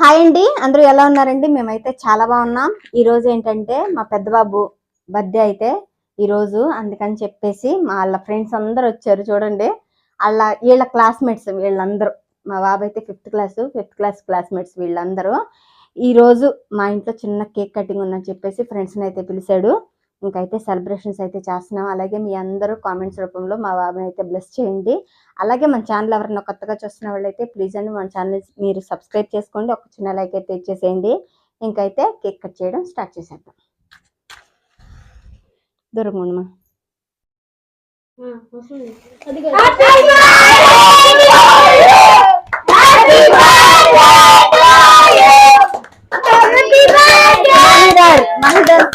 Hi అండి అందరూ ఎలా ఉన్నారండి? మేమైతే చాలా బాగున్నాం. ఈ రోజు ఏంటంటే మా పెద్ద బాబు బర్త్డే అయితే ఈరోజు అందుకని చెప్పేసి మా వాళ్ళ ఫ్రెండ్స్ అందరూ వచ్చారు చూడండి. వాళ్ళ వీళ్ళ క్లాస్మేట్స్ వీళ్ళందరూ. మా బాబు అయితే fifth class fifth class classmates వీళ్ళందరూ. ఈరోజు మా ఇంట్లో చిన్న కేక్ కటింగ్ ఉందని చెప్పేసి ఫ్రెండ్స్ని అయితే పిలిచాడు. ఇంకైతే సెలబ్రేషన్స్ అయితే చేస్తున్నాం. అలాగే మీ అందరూ కామెంట్స్ రూపంలో మా బాబుని అయితే బ్లెస్ చేయండి. అలాగే మన ఛానల్ ఎవరైనా కొత్తగా చూస్తున్న వాళ్ళైతే ప్లీజ్ అండి మన ఛానల్ మీరు సబ్స్క్రైబ్ చేసుకోండి. ఒక చిన్న లైక్ అయితే ఇచ్చేసేయండి. ఇంకైతే కేక్ కట్ చేయడం స్టార్ట్ చేసేద్దాం. దొరకమ్మా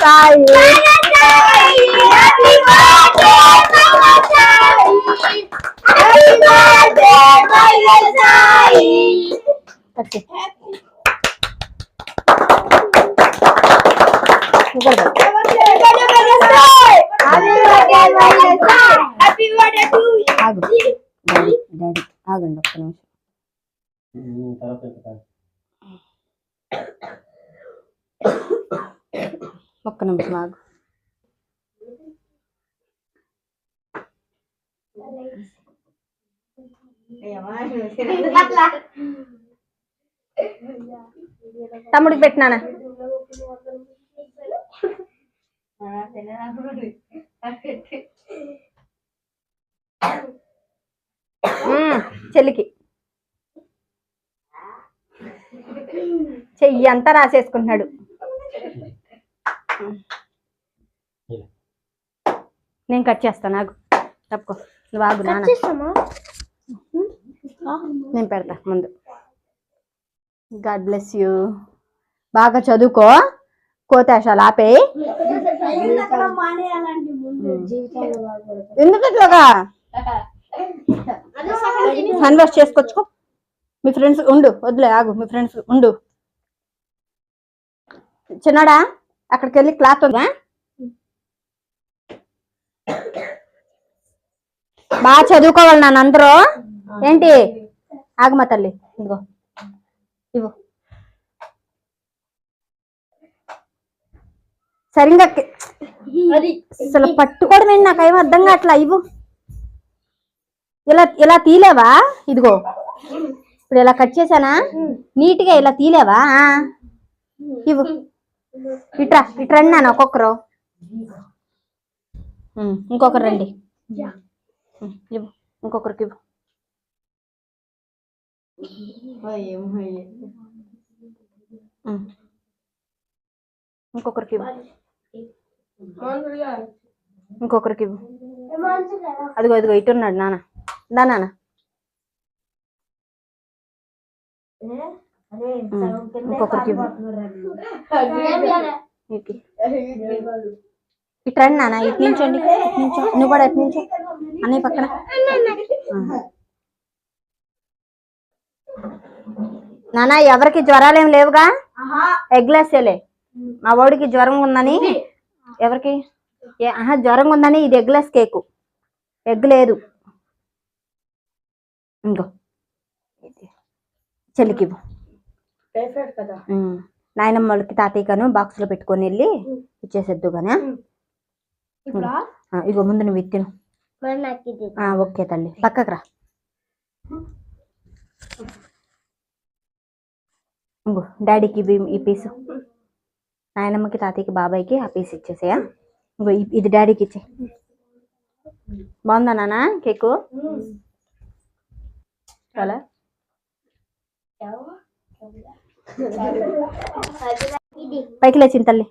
సాయి కట్ చేయి. ఇక్కడ పెట్టు. ఆగు డాడీ డాడీ ఆగండి ఒక్క నిమిషం ఒక్క నిమిషం ఆగు తమ్ముడికి పెట్టినానా చెల్లికి. చెయ్యి అంతా రాసేసుకుంటున్నాడు. నేను కట్ చేస్తాను ఆగు తప్పుకో. నువ్వు ఆగు నాన్న. నేను పెడతా ముందు. గాడ్ బ్లెస్ యూ బాగా చదువుకో. కోతేశాలు ఆపేయి. ఎందుకు ఇట్లాగా హ్యాండ్ వాష్ చేసుకొచ్చుకో. మీ ఫ్రెండ్స్ ఉండు వద్దులే ఆగు మీ ఫ్రెండ్స్ ఉండు. చిన్నడా అక్కడికి వెళ్ళి క్లాత్ ఉందా బాగా చదువుకోవాలి నాన్న అందరూ. ఏంటి? ఆగమా తల్లి. ఇదిగో. ఇవ్వు. సరిగ్గా అసలు పట్టుకోవడం ఏంటి? నాకేం అర్థం కావట్లా. ఇవ్వు. ఇలా ఇలా తీలేవా? ఇదిగో. ఇప్పుడు ఇలా కట్ చేశానా? నీట్గా ఇలా తీలేవా. ఇవ్వు. ఇట్రా ఇట్రా రండి నాన్న ఒక్కొక్కరు. ఇంకొకరు రండి. ఇవ్వు. ఇంకొకరికి ఇవ్వు. ఇంకొకరికి ఇంకొకరికి అదిగో అదిగో ఇటు ఉన్నాడు నాన్న దా నాన్న ఇంకొకరికి ఇటు. రండి నాన్న ఇటు నించోండి నించో నువ్వు కూడా ఇటు నించో అన్నయ్య పక్కన ఆ. నాన్న ఎవరికి జ్వరాలు లేవుగా? ఎగ్లెస్సేలే మా వాడికి జ్వరం ఉందని. ఎవరికి? ఆహా జ్వరం ఉందని ఇది ఎగ్లెస్ కేకు. ఎగ్ లేదు. ఇంకో. చెల్లికి. నాయనమ్మ వాళ్ళకి తాతయ్యకను బాక్స్లో పెట్టుకొని వెళ్ళి ఇచ్చేసేద్దు ఆ, ఇగో ముందు నువ్వు ఇత్తిను ఆ, ఓకే తల్లి. పక్కకు రా ఇంకో డాడీకి ఇవి ఈ పీసు. నాయనమ్మకి తాతయ్యకి బాబాయ్కి ఆ పీస్ ఇచ్చేసేయా ఇంకో ఇది డాడీకి ఇచ్చే బాగుందా నాన్న కేకు? చాలా. పైకి లేచింది తల్లి.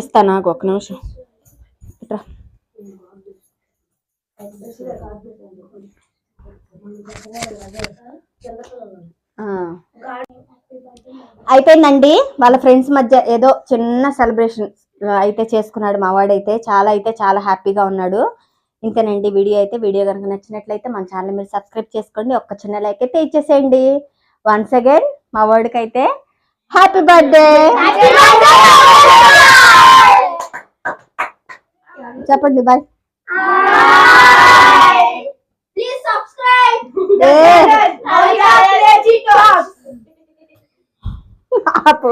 ఇస్తా నాకు ఒక నిమిషం. ఇట్రా. అయిపోయిందండి. వాళ్ళ ఫ్రెండ్స్ మధ్య ఏదో చిన్న సెలబ్రేషన్ అయితే చేసుకున్నాడు మా వాడైతే చాలా అయితే చాలా హ్యాపీగా ఉన్నాడు. ఇంతేనండి వీడియో అయితే. వీడియో కనుక నచ్చినట్లయితే మన ఛానల్ మీరు సబ్స్క్రైబ్ చేసుకోండి. ఒక్క చిన్న లైక్ అయితే ఇచ్చేసేయండి. వన్స్ అగైన్ మా వాడికి అయితే హ్యాపీ బర్త్డే! చెప్పండి bye. É. Ela já acreditou. Ah, pô.